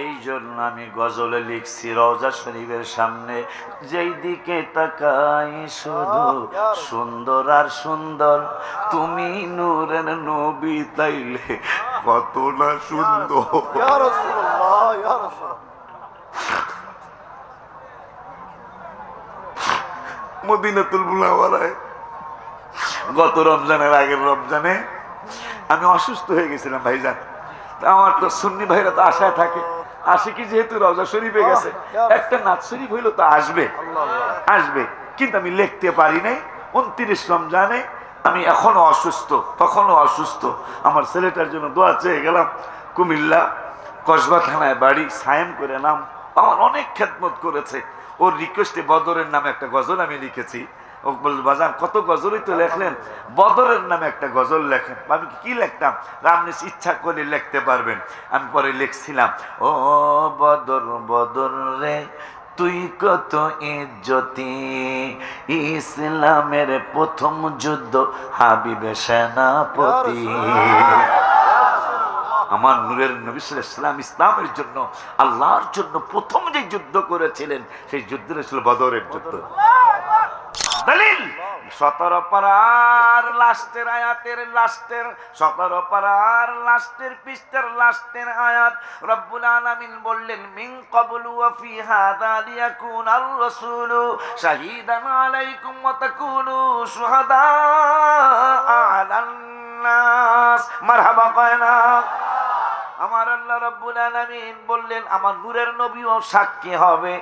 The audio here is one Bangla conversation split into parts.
এই জন্য আমি গজলে লিখছি রওজা শরীফের সামনে। যেই দিকে তাকাই শুধু সুন্দর আর সুন্দর, তুমি নূরের নবী তাইলে কত না সুন্দর। মদিনাতুল মুনাওয়ারায় গত রমজানের আগের রমজানে আমি অসুস্থ হয়ে গেছিলাম ভাইজান। আমার তো সুন্নি ভাইরা তো আশায় থাকে। আসে কি যেহেতু রওজা শরীফে গেছে একটা নাচ শরীফ হইল তো আসবে। আসবে। কিন্তু আমি লিখতে পারি নাই। উনত্রিশ রমজানে আমি এখনও অসুস্থ তখনও অসুস্থ। আমার ছেলেটার জন্য দোয়া চেয়ে গেলাম কুমিল্লা কসবা থানায় বাড়ি সায়েম করে নাম। আমার অনেক খেদমত করেছে। ওর রিকোয়েস্টে বদরের নামে একটা গজল আমি লিখেছি। বাজান, কত গজলই তো লেখলেন। বদরের নামে একটা গজল লেখেন। আমি কি লিখতাম? ইচ্ছা লিখতে পারবেন। আমি পরে লিখছিলাম, ও বদর বদর রে, তুই কত ইজ্জতি। ইসলামের প্রথম যুদ্ধ হাবিবে সেনাপতি। আমার নূরের নবী ইসলাম ইসলামের জন্য, আল্লাহর জন্য প্রথম যে যুদ্ধ করেছিলেন, সেই যুদ্ধটা ছিল বদরের যুদ্ধ। দলিল। সতেরো পারার লাস্টের আয়াতের লাস্টের, সতেরো পারার লাস্টের পৃষ্ঠের লাস্টের আয়াত। রব্বুল আলামিন বললেন, মিন ক্বাবলু ওয়া ফি হাদা লিয়াকুন আর রাসূলু শাহীদান আলাইকুম ওয়া তাকুনু শুহাদা আলান নাস। মারহাবা, কয় না। আমার আল্লাহ রব্বুল আলামিন বললেন, আমার নূরের নবীও সাক্ষী হবে।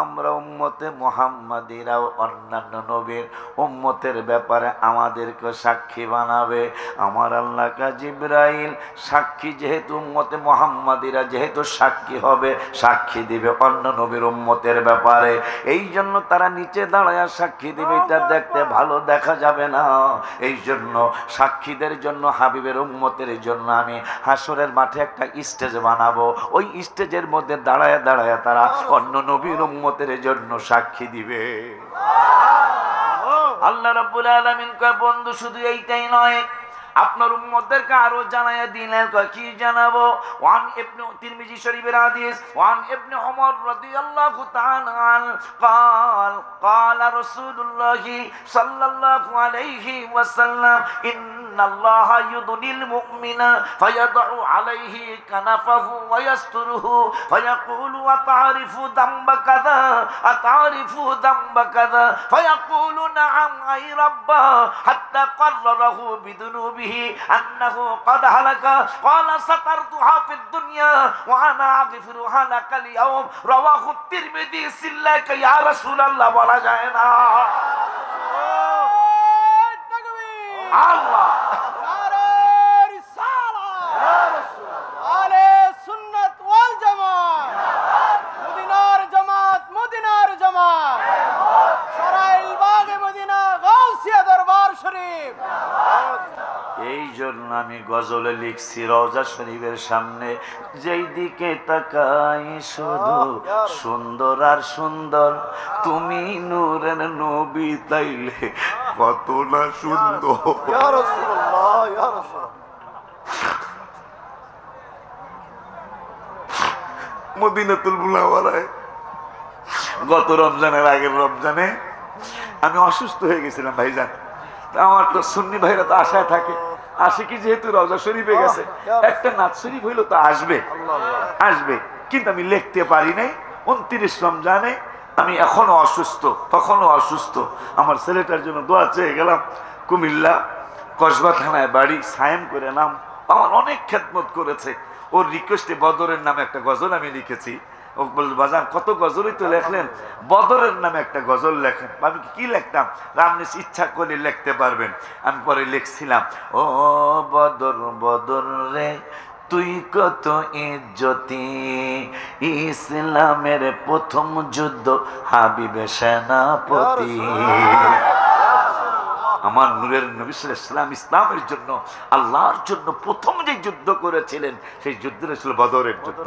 আমরা উম্মতে মোহাম্মদিরাও অন্যান্য নবীর উম্মতের ব্যাপারে আমাদেরকে সাক্ষী বানাবে। আমার আল্লাহ জিব্রাইল সাক্ষী যেহেতু উম্মতে মোহাম্মদিরা যেহেতু সাক্ষী হবে, সাক্ষী দিবে অন্য নবীর উম্মতের ব্যাপারে। এই জন্য তারা নিচে দাঁড়ায় সাক্ষী দিবে, এটা দেখতে ভালো দেখা যাবে না। এই জন্য সাক্ষীদের জন্য, হাবিবের উম্মতের জন্য আমি হাসরের মাঠে একটা স্টেজ বানাবো। ওই স্টেজের মধ্যে দাঁড়ায় দাঁড়ায় তারা অন্য নবীর উম্মতের জন্য সাক্ষী দিবে আল্লাহ রাব্বুল আলামিন কয় বন্ধু শুধু এইটাই নয় আপনার উম্মতদেরকে আরো জানাইয়া দিলেন কয় কি জানাবো ওয়ান ইবনে তিরমিজি শরীফের হাদিস ওয়ান ইবনে ওমর রাদিয়াল্লাহু তাআলা আন قال قال رسول الله صلى الله عليه وسلم إن الله يدني المؤمن فيضع عليه كنفه ويستره فيقول أتعرف ذنب كذا؟ أتعرف ذنب كذا؟ فيقول نعم أي رب حتى قرره بذنوبه أنه قد هلك قال سترتها في الدنيا وأنا أغفرها لك اليوم رواه الترمذي سلك يا رسول الله الله এই জন্য আমি গজলে লিখছি রওজা শরীফের সামনে। যেই দিকে তাকাই শুধু সুন্দর আর সুন্দর, তুমি নূরের নবী তাইলে কত না সুন্দর। মদিনাতুল মুনাওয়ারায়। গত রমজানের আগের রমজানে আমি অসুস্থ হয়ে গেছিলাম ভাইজান। আমার তো সুন্নি ভাইরা তো আশায় থাকে। আসে কি যেহেতু রওজা শরীফে গেছে একটা নাচ শরীফ হইল তো আসবে। আসবে। কিন্তু আমি লিখতে পারি নাই। উনত্রিশ রমজানে আমি এখনও অসুস্থ তখনও অসুস্থ। আমার ছেলেটার জন্য দোয়া চেয়ে গেলাম কুমিল্লা কসবা থানায় বাড়ি সায়েম করে নাম। আমার অনেক খেদমত করেছে। ওর রিকোয়েস্টে বদরের নামে একটা গজল আমি লিখেছি। বাজান কত গজলই তো লেখলেন। বদরের নামে একটা গজল লেখেন। আমি কি লিখতাম? ইচ্ছা করে লিখতে পারবেন। আমি পরে লিখছিলাম ও বদর বদর রে তুই কত ইজ্জতি। ইসলামের প্রথম যুদ্ধ হাবিবে সেনাপতি। আমার নূরের নবী ইসলাম ইসলামের জন্য আল্লাহর জন্য প্রথম যে যুদ্ধ করেছিলেন সেই যুদ্ধটা ছিল বদরের যুদ্ধ।